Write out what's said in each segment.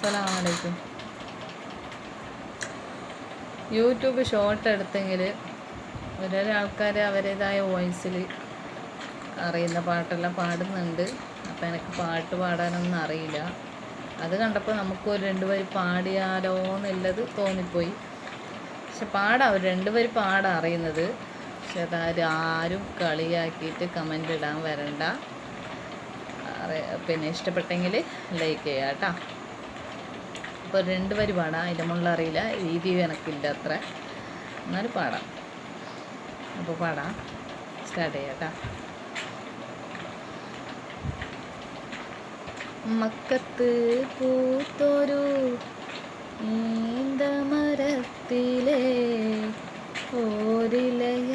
അസ്സലാമലൈക്കും YouTube short എടുത്തെങ്കിൽ ഓരോരോ ആൾക്കാർ അവരുടേതായ വോയിസിൽ അറിയുന്ന പാട്ടെല്ലാം പാടുന്നുണ്ട്. അപ്പം എനിക്ക് പാട്ട് പാടാനൊന്നും അറിയില്ല. അത് കണ്ടപ്പോൾ നമുക്ക് ഒരു രണ്ടുപേര് പാടിയാലോ എന്നുള്ളത് തോന്നിപ്പോയി. പക്ഷെ പാടാം ഒരു രണ്ടുപേര് പാടാൻ അറിയുന്നത്. പക്ഷെ അതാരും ആരും കളിയാക്കിയിട്ട് കമന്റ് ഇടാൻ വരണ്ട. പിന്നെ ഇഷ്ടപ്പെട്ടെങ്കിൽ ലൈക്ക് ചെയ്യാം കേട്ടോ അപ്പോൾ രണ്ട് വരി പാടാം അതിന്റെ മുകളിൽ അറിയില്ല രീതി എനക്കില്ല അത്ര. എന്നാലും പാടാം. അപ്പോൾ പാടാം. സ്റ്റാർട്ട് ചെയ്യാം കേട്ടോ. മക്കത്ത് പൂത്തൊരു ഈന്തമരത്തിലെ ഓരിലയായെങ്കിൽ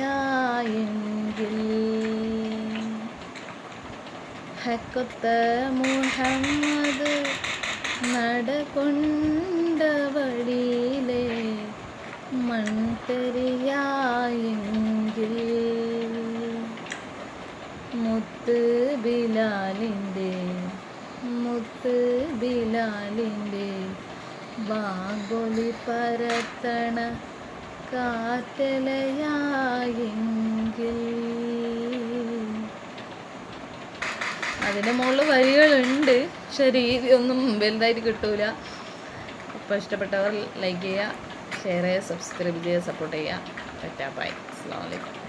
ഹക്കൊത്ത മുഹമ്മദ് നടകൊണ്ട മുത്ത് ബിലാലിന്റെ മുത്ത് ബിലാലിന്റെ ബാഗൊലി പരത്തണ കാറ്റലയായെങ്കിൽ. അതിന്റെ മുകളിൽ വരികളുണ്ട് പക്ഷെ ഇതൊന്നും വലുതായിട്ട് കിട്ടൂല. അപ്പോൾ ഇഷ്ടപ്പെട്ടവർ ലൈക്ക് ചെയ്യുക ഷെയർ ചെയ്യുക സബ്സ്ക്രൈബ് ചെയ്യുക സപ്പോർട്ട് ചെയ്യുക. പറ്റാ ബൈ അസ്സാം വലൈക്കും